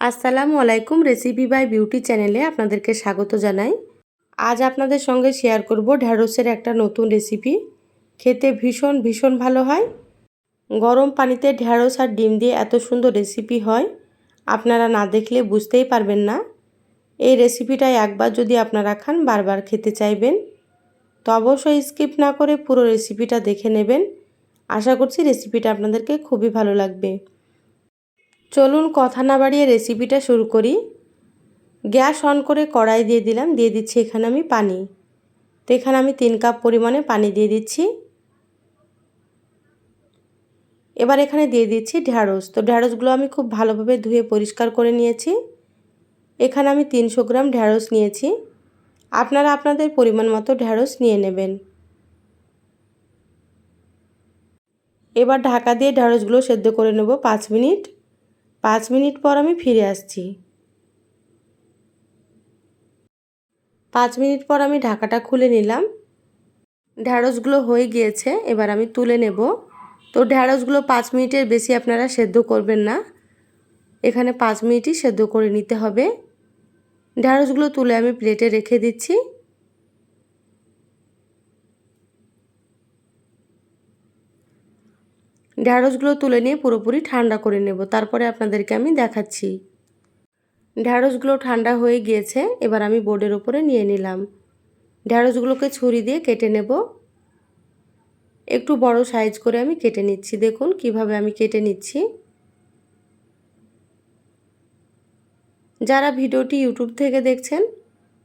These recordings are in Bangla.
আসসালামু আলাইকুম রেসিপি বাই বিউটি চ্যানেলে আপনাদেরকে স্বাগত জানাই। আজ আপনাদের সঙ্গে শেয়ার করব ঢ্যাঁড়সের একটা নতুন রেসিপি খেতে ভীষণ ভীষণ ভালো হয়। গরম পানিতে ঢ্যাঁড়স আর ডিম দিয়ে এত সুন্দর রেসিপি হয়, আপনারা না দেখলে বুঝতেই পারবেন না। এই রেসিপিটাই একবার যদি আপনারা খান, বারবার খেতে চাইবেন। তো অবশ্যই স্কিপ না করে পুরো রেসিপিটা দেখে নেবেন। আশা করছি রেসিপিটা আপনাদেরকে খুবই ভালো লাগবে। চলুন কথা না বাড়িয়ে রেসিপিটা শুরু করি। গ্যাস অন করে কড়াই দিয়ে দিলাম, দিয়ে দিচ্ছি এখানে আমি পানি। তো এখানে আমি তিন কাপ পরিমাণে পানি দিয়ে দিচ্ছি। এবার এখানে দিয়ে দিচ্ছি ঢ্যাঁড়স তো ঢ্যাঁড়সগুলো আমি খুব ভালোভাবে ধুয়ে পরিষ্কার করে নিয়েছি। এখানে আমি তিনশো গ্রাম ঢ্যাঁড়স নিয়েছি। আপনারা আপনাদের পরিমাণ মতো ঢ্যাঁড়স নিয়ে নেবেন। এবার ঢাকা দিয়ে ঢ্যাঁড়সগুলো সেদ্ধ করে নেব পাঁচ মিনিট। পাঁচ মিনিট পর আমি ফিরে আসছি। পাঁচ মিনিট পর আমি ঢাকাটা খুলে নিলাম। ঢ্যাঁড়সগুলো হয়ে গিয়েছে, এবার আমি তুলে নেব। তো ঢ্যাঁড়সগুলো পাঁচ মিনিটের বেশি আপনারা সেদ্ধ করবেন না। এখানে পাঁচ মিনিটই সেদ্ধ করে নিতে হবে। ঢ্যাঁড়সগুলো তুলে আমি প্লেটে রেখে দিচ্ছি। ঢ্যাঁড়সগুলো তুলে নিয়ে পুরোপুরি ঠান্ডা করে নেব। তারপরে আপনাদেরকে আমি দেখাচ্ছি। ঢ্যাঁড়সগুলো ঠান্ডা হয়ে গিয়েছে, এবার আমি বোর্ডের ওপরে নিয়ে নিলাম। ঢ্যাঁড়সগুলোকে ছুরি দিয়ে কেটে নেব। একটু বড় সাইজ করে আমি কেটে নিচ্ছি। দেখুন কীভাবে আমি কেটে নিচ্ছি। যারা ভিডিওটি ইউটিউব থেকে দেখছেন,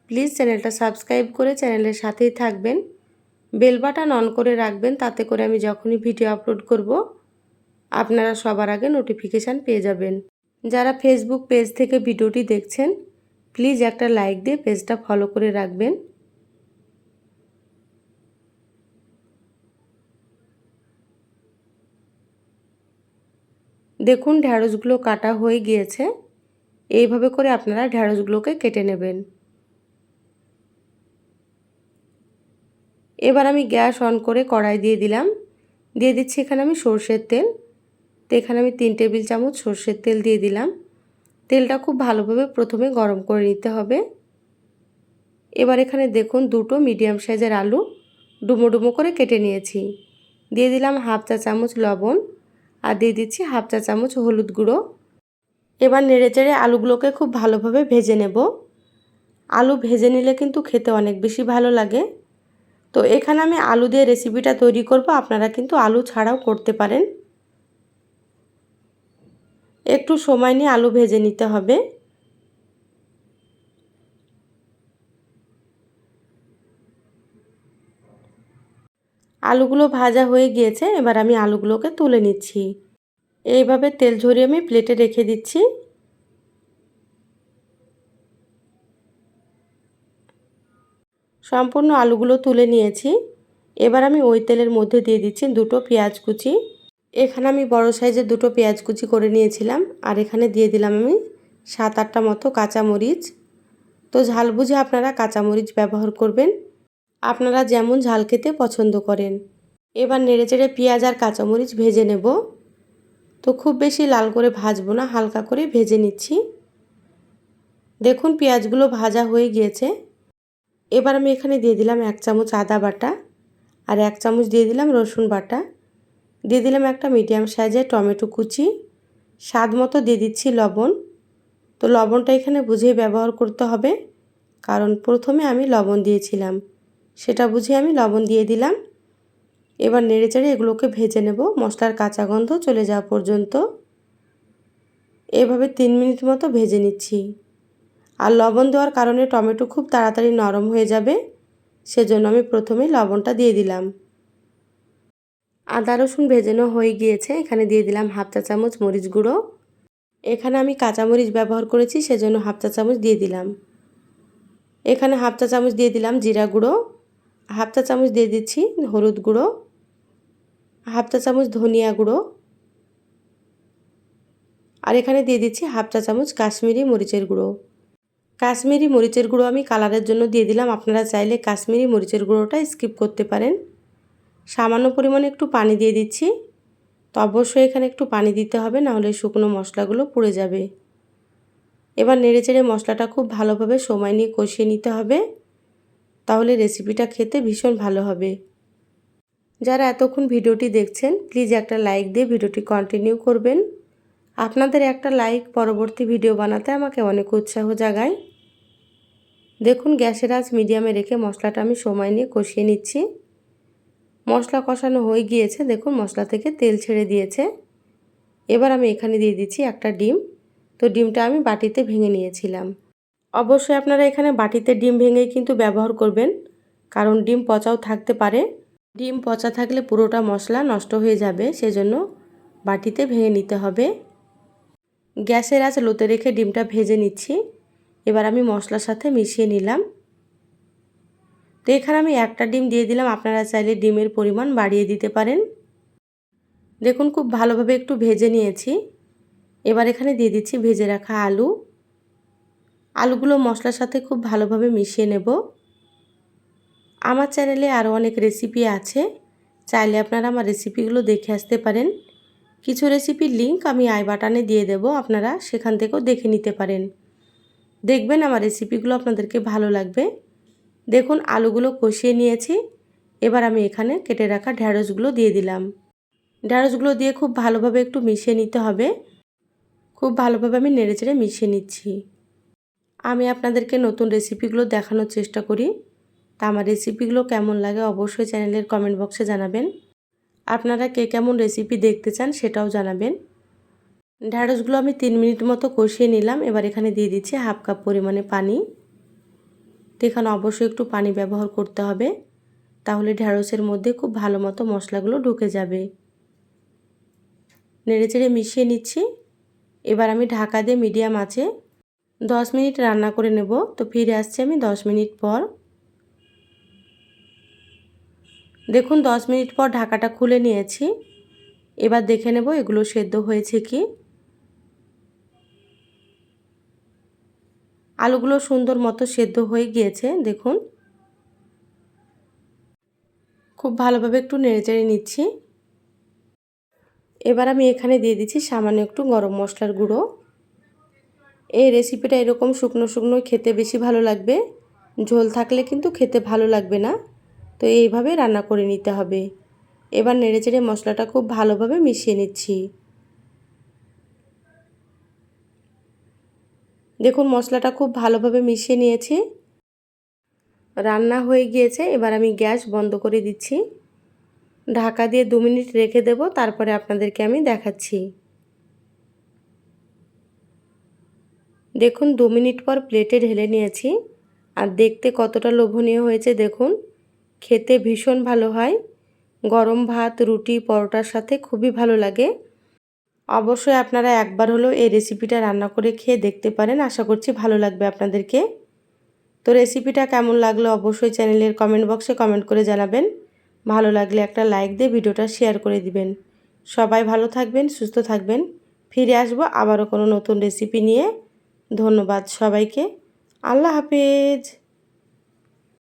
প্লিজ চ্যানেলটা সাবস্ক্রাইব করে চ্যানেলের সাথেই থাকবেন। বেল বাটন অন করে রাখবেন, তাতে করে আমি যখনই ভিডিও আপলোড করব আপনারা সবার আগে নোটিফিকেশান পেয়ে যাবেন। যারা ফেসবুক পেজ থেকে ভিডিওটি দেখছেন প্লিজ একটা লাইক দিয়ে পেজটা ফলো করে রাখবেন। দেখুন ঢ্যাঁড়সগুলো কাটা হয়ে গিয়েছে। এইভাবে করে আপনারা ঢ্যাঁড়সগুলোকে কেটে নেবেন। এবার আমি গ্যাস অন করে কড়াই দিয়ে দিলাম। দিয়ে দিচ্ছি এখানে আমি সর্ষের তেল। তো এখানে আমি তিন টেবিল চামচ সর্ষের তেল দিয়ে দিলাম। তেলটা খুব ভালোভাবে প্রথমে গরম করে নিতে হবে। এবার এখানে দেখুন দুটো মিডিয়াম সাইজের আলু ডুমো ডুমো করে কেটে নিয়েছি। দিয়ে দিলাম হাফ চা চামচ লবণ আর দিয়ে দিচ্ছি হাফ চা চামচ হলুদ গুঁড়ো। এবার নেড়ে চেড়ে আলুগুলোকে খুব ভালোভাবে ভেজে নেব। আলু ভেজে নিলে কিন্তু খেতে অনেক বেশি ভালো লাগে। তো এখানে আমি আলু দিয়ে রেসিপিটা তৈরি করব। আপনারা কিন্তু আলু ছাড়াও করতে পারেন। একটু সময় নিয়ে আলু ভেজে নিতে হবে। আলুগুলো ভাজা হয়ে গিয়েছে, এবার আমি আলুগুলোকে তুলে নিচ্ছি। এইভাবে তেল ঝরিয়ে আমি প্লেটে রেখে দিচ্ছি। সম্পূর্ণ আলুগুলো তুলে নিয়েছি। এবার আমি ওই তেলের মধ্যে দিয়ে দিচ্ছি দুটো পেঁয়াজ কুচি। এখানে আমি বড় সাইজের দুটো পেঁয়াজ কুচি করে নিয়েছিলাম, আর এখানে দিয়ে দিলাম আমি সাত আটটা মতো কাঁচামরিচ। তো ঝাল বুঝে আপনারা কাঁচামরিচ ব্যবহার করবেন। আপনারা যেমন ঝাল খেতে পছন্দ করেন। এবার নেড়ে চেড়ে পেঁয়াজ আর কাঁচামরিচ ভেজে নেব। তো খুব বেশি লাল করে ভাজবো না, হালকা করে ভেজে নিচ্ছি। দেখুন পেঁয়াজগুলো ভাজা হয়ে গিয়েছে। এবার আমি এখানে দিয়ে দিলাম এক চামচ আদা বাটা, আর এক চামচ দিয়ে দিলাম রসুন বাটা। দিয়ে দিলাম একটা মিডিয়াম সাইজের টমেটো কুচি। স্বাদ মতো দিয়ে দিচ্ছি লবণ। তো লবণটা এখানে বুঝেই ব্যবহার করতে হবে। কারণ প্রথমে আমি লবণ দিয়েছিলাম। সেটা বুঝে আমি লবণ দিয়ে দিলাম। এবার নেড়ে চেড়ে এগুলোকে ভেজে নেব। মশলার কাঁচা গন্ধ চলে যাওয়া পর্যন্ত। এভাবে তিন মিনিট মতো ভেজে নিচ্ছি। আর লবণ দেওয়ার কারণে টমেটো খুব তাড়াতাড়ি নরম হয়ে যাবে। সেজন্য আমি প্রথমে লবণটা দিয়ে দিলাম। আদা রসুন ভেজানো হয়ে গিয়েছে, এখানে দিয়ে দিলাম হাফ চা চামচ মরিচ গুঁড়ো। এখানে আমি কাঁচামরিচ ব্যবহার করেছি, সেজন্য হাফ চা চামচ দিয়ে দিলাম। এখানে হাফ চা চামচ দিয়ে দিলাম জিরা গুঁড়ো, হাফ চা চামচ দিয়ে দিচ্ছি হলুদ গুঁড়ো, হাফ চা চামচ ধনিয়া গুঁড়ো, আর এখানে দিয়ে দিচ্ছি হাফ চা চামচ কাশ্মীরি মরিচের গুঁড়ো। কাশ্মীরি মরিচের গুঁড়ো আমি কালারের জন্য দিয়ে দিলাম, আপনারা চাইলে কাশ্মীরি মরিচের গুঁড়োটা স্কিপ করতে পারেন। সামান্য পরিমাণে একটু পানি দিয়ে দিচ্ছি। তো অবশ্যই এখানে একটু পানি দিতে হবে, নাহলে শুকনো মশলাগুলো পুড়ে যাবে। এবার নেড়েচেড়ে মশলাটা খুব ভালোভাবে সময় নিয়ে কষিয়ে নিতে হবে। তাহলে রেসিপিটা খেতে ভীষণ ভালো হবে। যারা এতক্ষণ ভিডিওটি দেখছেন, প্লিজ একটা লাইক দিয়ে ভিডিওটি কন্টিনিউ করবেন। আপনাদের একটা লাইক পরবর্তী ভিডিও বানাতে আমাকে অনেক উৎসাহ জাগায়। দেখুন গ্যাসের আজ মিডিয়ামে রেখে মশলাটা আমি সময় নিয়ে কষিয়ে নিচ্ছি। মশলা কষানো হয়ে গিয়েছে। দেখুন, মশলা থেকে তেল ছেড়ে দিয়েছে। এবার আমি এখানে দিয়ে দিচ্ছি একটা ডিম। তো ডিমটা আমি বাটিতে ভেঙে নিয়েছিলাম। অবশ্যই আপনারা এখানে বাটিতে ডিম ভেঙেই কিন্তু ব্যবহার করবেন, কারণ ডিম পচাও থাকতে পারে। ডিম পচা থাকলে পুরোটা মশলা নষ্ট হয়ে যাবে, সেজন্য বাটিতে ভেঙে নিতে হবে। গ্যাসের আঁচ লোতে রেখে ডিমটা ভেজে নিচ্ছি। এবার আমি মশলার সাথে মিশিয়ে নিলাম। তো এখানে আমি একটা ডিম দিয়ে দিলাম। আপনারা চাইলে ডিমের পরিমাণ বাড়িয়ে দিতে পারেন। দেখুন, খুব ভালোভাবে একটু ভেজে নিয়েছি। এবার এখানে দিয়ে দিচ্ছি ভেজে রাখা আলু। আলুগুলো মশলার সাথে খুব ভালোভাবে মিশিয়ে নেব। আমার চ্যানেলে আরও অনেক রেসিপি আছে। চাইলে আপনারা আমার রেসিপিগুলো দেখে আসতে পারেন। কিছু রেসিপির লিঙ্ক আমি আই বাটানে দিয়ে দেব। আপনারা সেখান থেকেও দেখে নিতে পারেন। দেখবেন আমার রেসিপিগুলো আপনাদেরকে ভালো লাগবে। দেখুন, আলুগুলো কষিয়ে নিয়েছি। এবার আমি এখানে কেটে রাখা ঢ্যাঁড়সগুলো দিয়ে দিলাম। ঢ্যাঁড়সগুলো দিয়ে খুব ভালোভাবে একটু মিশিয়ে নিতে হবে। খুব ভালোভাবে আমি নেড়েচেড়ে মিশিয়ে নিচ্ছি। আমি আপনাদেরকে নতুন রেসিপিগুলো দেখানোর চেষ্টা করি। তা আমার রেসিপিগুলো কেমন লাগে অবশ্যই চ্যানেলের কমেন্ট বক্সে জানাবেন। আপনারা কে কেমন রেসিপি দেখতে চান সেটাও জানাবেন। ঢ্যাঁড়সগুলো আমি তিন মিনিট মতো কষিয়ে নিলাম। এবার এখানে দিয়ে দিচ্ছি হাফ কাপ পরিমাণে পানি। তো এখানে অবশ্যই একটু পানি ব্যবহার করতে হবে। তাহলে ঢ্যাঁড়সের মধ্যে খুব ভালো মতো মশলাগুলো ঢুকে যাবে। নেড়েচেড়ে মিশিয়ে নিচ্ছি। এবার আমি ঢাকা দিয়ে মিডিয়াম আছে দশ মিনিট রান্না করে নেব। তো ফিরে আসছি আমি দশ মিনিট পর। দেখুন, দশ মিনিট পর ঢাকাটা খুলে নিয়েছি। এবার দেখে নেব এগুলো সেদ্ধ হয়েছে কি। আলুগুলো সুন্দর মতো সেদ্ধ হয়ে গিয়েছে, দেখুন। খুব ভালোভাবে একটু নেড়েচেড়ে নিচ্ছি। এবার আমি এখানে দিয়ে দিচ্ছি সামান্য একটু গরম মশলার গুঁড়ো। এই রেসিপিটা এরকম শুকনো শুকনো খেতে বেশি ভালো লাগবে। ঝোল থাকলে কিন্তু খেতে ভালো লাগবে না। তো এইভাবে রান্না করে নিতে হবে। এবার নেড়েচেড়ে মশলাটা খুব ভালোভাবে মিশিয়ে নিচ্ছি। দেখুন, মশলাটা খুব ভালোভাবে মিশিয়ে নিয়েছি। রান্না হয়ে গিয়েছে, এবার আমি গ্যাস বন্ধ করে দিচ্ছি। ঢাকা দিয়ে দু মিনিট রেখে দেব, তারপরে আপনাদেরকে আমি দেখাচ্ছি। দেখুন, দু মিনিট পর প্লেটে ঢেলে নিয়েছি। আর দেখতে কতটা লোভনীয় হয়েছে, দেখুন। খেতে ভীষণ ভালো হয়। গরম ভাত, রুটি, পরোটার সাথে খুবই ভালো লাগে। অবশ্যই আপনারা একবার হলেও এই রেসিপিটা রান্না করে খেয়ে দেখতে পারেন। আশা করছি ভালো লাগবে আপনাদেরকে। তো রেসিপিটা কেমন লাগল অবশ্যই চ্যানেলের কমেন্ট বক্সে কমেন্ট করে জানাবেন। ভালো লাগলে একটা লাইক দিয়ে ভিডিওটা শেয়ার করে দিবেন। সবাই ভালো থাকবেন, সুস্থ থাকবেন। ফিরে আসব আবারও কোনো নতুন রেসিপি নিয়ে। ধন্যবাদ সবাইকে। আল্লাহ হাফেজ।